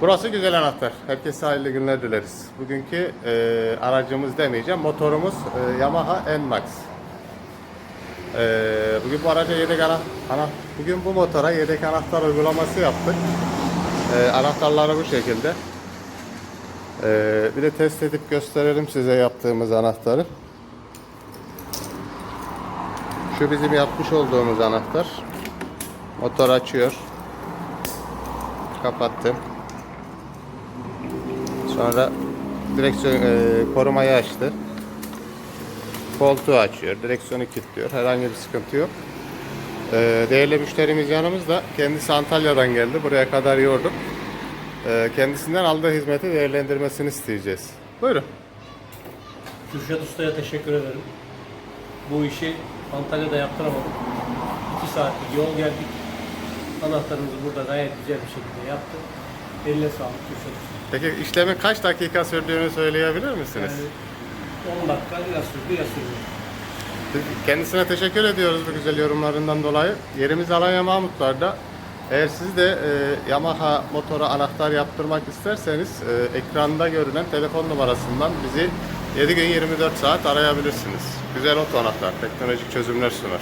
Burası güzel anahtar. Herkese hayırlı günler dileriz. Bugünkü e, aracımız demeyeceğim. Motorumuz e, Yamaha N-Max. E, bugün bu araca yedek ana, bugün bu motora yedek anahtar uygulaması yaptık. E, anahtarları bu şekilde. E, bir de test edip gösterelim size yaptığımız anahtarı. Şu bizim yapmış olduğumuz anahtar. Motor açıyor. Kapattım. Sonra direksiyon e, korumayı açtı. Koltuğu açıyor. Direksiyonu kilitliyor. Herhangi bir sıkıntı yok. E, değerli müşterimiz yanımızda. Kendisi Antalya'dan geldi. Buraya kadar yorduk. E, kendisinden aldığı hizmeti değerlendirmesini isteyeceğiz. Buyurun. Kürşat Usta'ya teşekkür ederim. Bu işi Antalya'da yaptıramadık. 2 saatlik yol geldik. Anahtarımızı burada gayet güzel bir şekilde yaptı. Eline sağlık Usta. Peki işlemin kaç dakika sürdüğünü söyleyebilir misiniz? Yani 10 dakika ya sürdü ya sürdü. Kendisine teşekkür ediyoruz bu güzel yorumlarından dolayı. Yerimiz Alanya Mahmutlar'da. Eğer siz de e, Yamaha motora anahtar yaptırmak isterseniz e, ekranda görünen telefon numarasından bizi 7 gün 24 saat arayabilirsiniz. Güzel oto anahtar, teknolojik çözümler sunar.